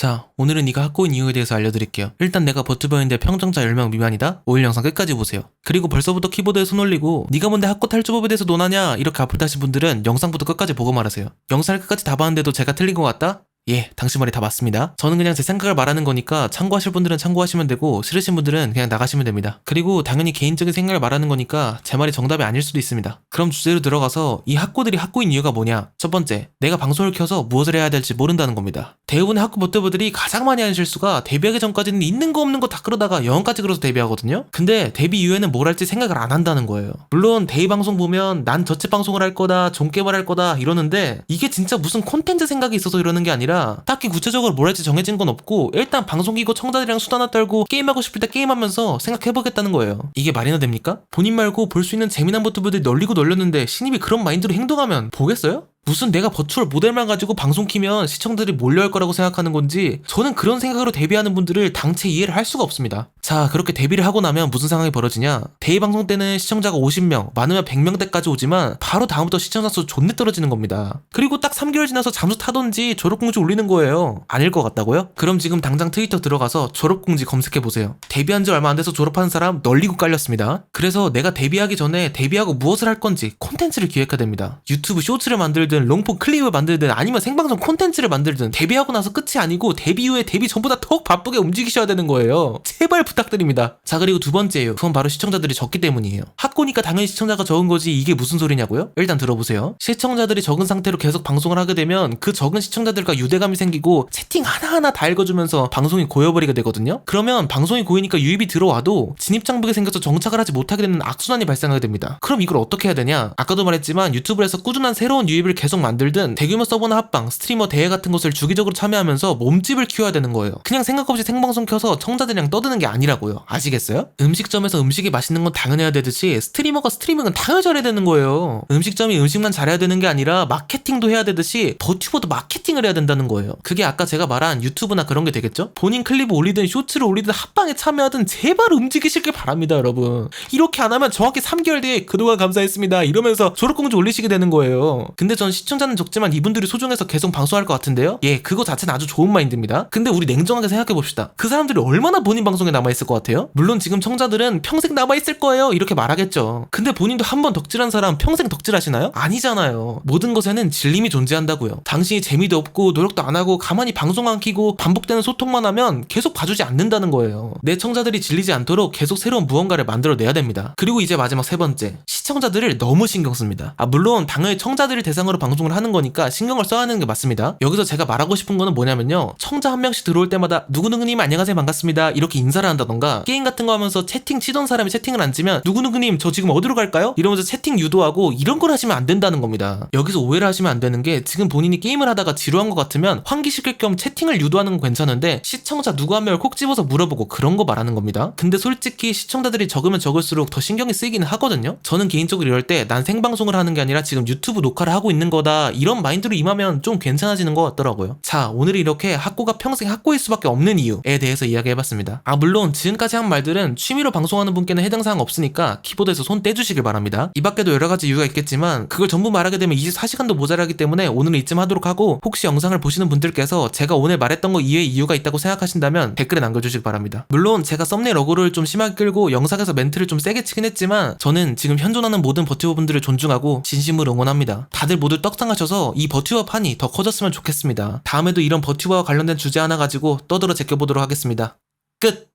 자, 오늘은 네가 학고 인 이유에 대해서 알려드릴게요. 일단 내가 버튜버인데 평정자 10명 미만이다? 오일 영상 끝까지 보세요. 그리고 벌써부터 키보드에 손 올리고 네가 뭔데 학고 탈주법에 대해서 논하냐? 이렇게 앞을 다신 분들은 영상부터 끝까지 보고 말하세요. 영상을 끝까지 다 봤는데도 제가 틀린 것 같다? 예, 당신 말이 다 맞습니다. 저는 그냥 제 생각을 말하는 거니까 참고하실 분들은 참고하시면 되고 싫으신 분들은 그냥 나가시면 됩니다. 그리고 당연히 개인적인 생각을 말하는 거니까 제 말이 정답이 아닐 수도 있습니다. 그럼 주제로 들어가서 이 학고들이 학고인 이유가 뭐냐? 첫 번째, 내가 방송을 켜서 무엇을 해야 될지 모른다는 겁니다. 대부분의 학고 버터버들이 가장 많이 하는 실수가 데뷔하기 전까지는 있는 거 없는 거 다 그러다가 영어까지 그려서 데뷔하거든요. 근데 데뷔 이후에는 뭘 할지 생각을 안 한다는 거예요. 물론 데이 방송 보면 난 저체 방송을 할 거다, 종게임을 할 거다 이러는데 이게 진짜 무슨 콘텐츠 생각이 있어서 이러는 게 아니라 딱히 구체적으로 뭘 할지 정해진 건 없고 일단 방송 키고 청자들이랑 수다나 떨고 게임하고 싶을 때 게임하면서 생각해보겠다는 거예요. 이게 말이나 됩니까? 본인 말고 볼 수 있는 재미난 버터버들 널리고 널렸는데 신입이 그런 마인드로 행동하면 보겠어요? 무슨 내가 버추얼 모델만 가지고 방송 키면 시청자들이 몰려할 거라고 생각하는 건지 저는 그런 생각으로 데뷔하는 분들을 당체 이해를 할 수가 없습니다. 자 그렇게 데뷔를 하고 나면 무슨 상황이 벌어지냐 데뷔 방송 때는 시청자가 50명 많으면 100명대까지 오지만 바로 다음부터 시청자 수 존내 떨어지는 겁니다. 그리고 딱 3개월 지나서 잠수 타던지 졸업공지 올리는 거예요. 아닐 것 같다고요? 그럼 지금 당장 트위터 들어가서 졸업공지 검색해 보세요. 데뷔한 지 얼마 안 돼서 졸업하는 사람 널리고 깔렸습니다. 그래서 내가 데뷔하기 전에 데뷔하고 무엇을 할 건지 콘텐츠를 기획해야 됩니다. 유튜브 쇼츠를 만들든 롱폼 클립을 만들든 아니면 생방송 콘텐츠를 만들든 데뷔하고 나서 끝이 아니고 데뷔 후에 데뷔 전보다 더욱 바쁘게 움직이셔야 되는 거예요. 제발 부탁드립니다. 자 그리고 두 번째예요. 그건 바로 시청자들이 적기 때문이에요. 학고니까 당연히 시청자가 적은 거지 이게 무슨 소리냐고요? 일단 들어보세요. 시청자들이 적은 상태로 계속 방송을 하게 되면 그 적은 시청자들과 유대감이 생기고 채팅 하나하나 다 읽어주면서 방송이 고여버리게 되거든요. 그러면 방송이 고이니까 유입이 들어와도 진입 장벽이 생겨서 정착을 하지 못하게 되는 악순환이 발생하게 됩니다. 그럼 이걸 어떻게 해야 되냐? 아까도 말했지만 유튜브에서 꾸준한 새로운 유입을 계속 만들든 대규모 서버나 합방, 스트리머 대회 같은 것을 주기적으로 참여하면서 몸집을 키워야 되는 거예요. 그냥 생각 없이 생방송 켜서 청자들이랑 떠드는 게 아니 라고요. 아시겠어요? 음식점에서 음식이 맛있는 건 당연해야 되듯이 스트리머가 스트리밍은 당연히 잘해야 되는 거예요. 음식점이 음식만 잘해야 되는 게 아니라 마케팅도 해야 되듯이 버튜버도 마케팅을 해야 된다는 거예요. 그게 아까 제가 말한 유튜브나 그런 게 되겠죠? 본인 클립을 올리든 쇼츠를 올리든 합방에 참여하든 제발 움직이시길 바랍니다, 여러분. 이렇게 안 하면 정확히 3개월 뒤에 그동안 감사했습니다. 이러면서 졸업공지 올리시게 되는 거예요. 근데 전 시청자는 적지만 이분들이 소중해서 계속 방송할 것 같은데요? 예, 그거 자체는 아주 좋은 마인드입니다. 근데 우리 냉정하게 생각해 봅시다. 그 사람들이 얼마나 본인 방송에 남아 있을 것 같아요? 물론 지금 청자들은 평생 남아있을 거예요. 이렇게 말하겠죠. 근데 본인도 한 번 덕질한 사람 평생 덕질하시나요? 아니잖아요. 모든 것에는 질림이 존재한다고요. 당신이 재미도 없고 노력도 안 하고 가만히 방송 안 키고 반복되는 소통만 하면 계속 봐주지 않는다는 거예요. 내 청자들이 질리지 않도록 계속 새로운 무언가를 만들어내야 됩니다. 그리고 이제 마지막 세 번째. 시청자들을 너무 신경 씁니다. 아, 물론 당연히 청자들을 대상으로 방송을 하는 거니까 신경을 써야 하는 게 맞습니다. 여기서 제가 말하고 싶은 거는 뭐냐면요. 청자 한 명씩 들어올 때마다 누구누구님 안녕하세요 반갑습니다. 이렇게 인사를 한다 던가 게임 같은 거 하면서 채팅 치던 사람이 채팅을 안 치면 누구누구님 저 지금 어디로 갈까요? 이러면서 채팅 유도하고 이런 걸 하시면 안 된다는 겁니다. 여기서 오해를 하시면 안 되는 게 지금 본인이 게임을 하다가 지루한 것 같으면 환기시킬 겸 채팅을 유도하는 건 괜찮은데 시청자 누구 한 명을 콕 집어서 물어보고 그런 거 말하는 겁니다. 근데 솔직히 시청자들이 적으면 적을수록 더 신경이 쓰이기는 하거든요. 저는 개인적으로 이럴 때 난 생방송을 하는 게 아니라 지금 유튜브 녹화를 하고 있는 거다 이런 마인드로 임하면 좀 괜찮아지는 것 같더라고요. 자 오늘 이렇게 학고가 평생 학고일 수밖에 없는 이유에 대해서 이야기해봤습니다. 아 물론 지금까지 한 말들은 취미로 방송하는 분께는 해당 사항 없으니까 키보드에서 손 떼주시길 바랍니다. 이 밖에도 여러 가지 이유가 있겠지만 그걸 전부 말하게 되면 24시간도 모자라기 때문에 오늘은 이쯤 하도록 하고 혹시 영상을 보시는 분들께서 제가 오늘 말했던 거 이외에 이유가 있다고 생각하신다면 댓글에 남겨주시기 바랍니다. 물론 제가 썸네일 어그를 좀 심하게 끌고 영상에서 멘트를 좀 세게 치긴 했지만 저는 지금 현존하는 모든 버티버분들을 존중하고 진심으로 응원합니다. 다들 모두 떡상하셔서 이 버튜버 판이 더 커졌으면 좋겠습니다. 다음에도 이런 버튜버와 관련된 주제 하나 가지고 떠들어 제껴보도록 하겠습니다. 끝!